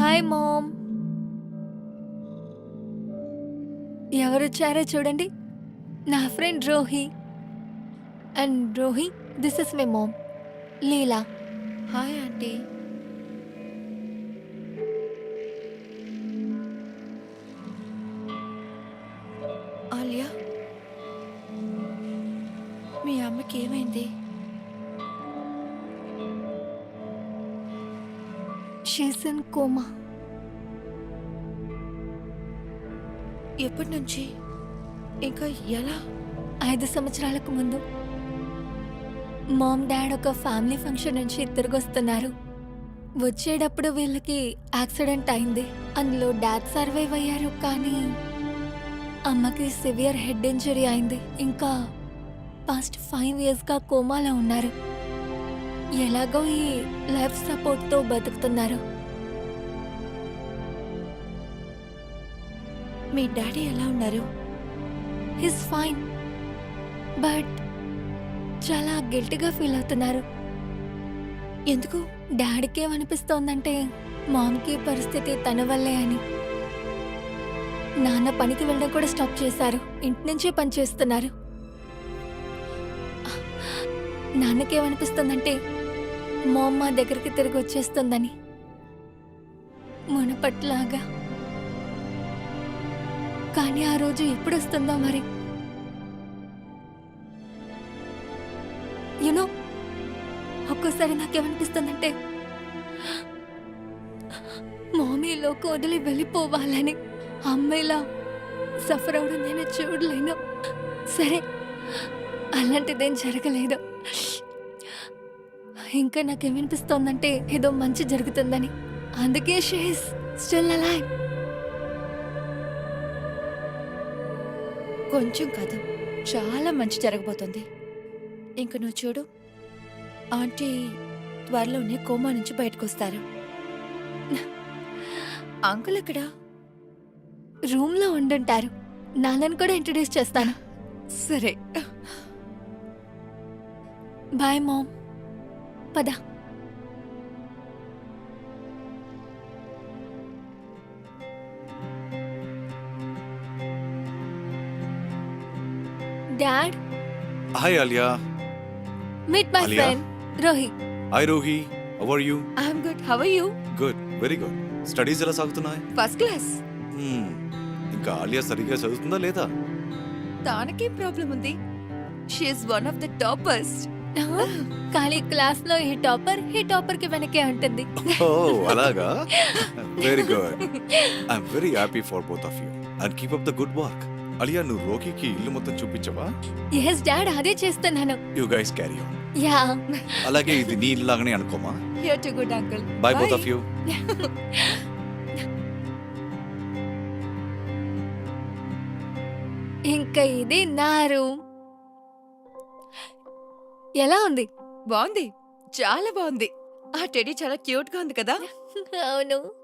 Hi ma'am. ఎవరొచ్చారో చూడండి. నా friend Rohi. And Rohi this is my mom. Leela. Hi aunty. Alia. మీ అమ్మకి ఏమైంది? She's in coma. ఎప్పటి నుంచి? ఇంకా ఎలా? ఐదు సంవత్సరాలకు ముందు మామ్ డాడ్ ఒక ఫ్యామిలీ ఫంక్షన్ నుంచి తిరిగి వస్తున్నారు. వచ్చేటప్పుడు వీళ్ళకి యాక్సిడెంట్ అయింది. అందులో డాడ్ సర్వైవ్ అయ్యారు కానీ అమ్మకి సివియర్ హెడ్ ఇంజరీ అయింది. ఇంకా పాస్ట్ ఫైవ్ ఇయర్స్గా కోమాలో ఉన్నారు. ఎలాగో ఈ లైఫ్ సపోర్ట్తో బతుకుతున్నారు. మీ డాడీ ఎలా ఉన్నారు? హిస్ ఫైన్ బట్ చాలా గిల్టీగా ఫీల్ అవుతున్నారు. ఎందుకు డాడీకి ఏమనిపిస్తోందంటే మామ్కి పరిస్థితి తన వల్లే అని. నాన్న పనికి వెళ్ళడం కూడా స్టాప్ చేశారు. ఇంటి నుంచే పని చేస్తున్నారు. నాన్నకేమనిపిస్తుందంటే మా అమ్మ దగ్గరికి తిరిగి వచ్చేస్తుందని మునపట్లాగా. కానీ ఆ రోజు ఎప్పుడు వస్తుందో మరి? యునో ఒక్కోసారి నాకేమనిపిస్తుందంటే మామీలోకి వదిలి వెళ్ళిపోవాలని అమ్మాయిలా సఫర్ అవడం నేను చూడలేను. సరే అలాంటిదేం జరగలేదు. ఇంకా నాకేమనిపిస్తోందంటే ఏదో మంచి జరుగుతుందని. అందుకే షీస్ స్టిల్ అలైవ్. కొంచెం కాదు చాలా మంచి జరగబోతుంది. ఇంక నువ్వు చూడు ఆంటీ త్వరలోనే కోమా నుంచి బయటకు వస్తారు అంకుల్ ఎక్కడా? రూమ్లో ఉండుంటారు. నాన్నని కూడా ఇంట్రడ్యూస్ చేస్తాను. సరే. Bye mom. పద. Dad. Hi Alia meet my Alia? Friend Rohi hi Rohi how are you? I'm good how you? Good very good. Studies ఎలా సాగుతున్నాయి? First class. Hmm, ఇంకా ఆలియా సరిగ్గా చదువుతుందా లేదా? దానికేం ప్రాబ్లం ఉంది? She's one of the toppers కానీ క్లాస్లో ఈ టాపర్ ఈ టాపర్కి వెనకే ఉంటుంది. ఓ అలాగా? Very good I'm very happy for both of you and keep up the good work Alia నువ్వు రోకీకి ఇల్లు మొత్తం చూపించవా? ఎస్ డాడ్ అదే చేస్తున్నాను. You guys carry on yeah అలాగే ఇది నీ ఇల్లు లాగానే అనుకోమా here to good uncle bye both of you ఇంకా ఇది నా రూమ్ ఎలా ఉంది? బాగుంది. చాలా బాగుంది. ఆ టెడీ చాలా క్యూట్గా ఉంది కదా? అవును.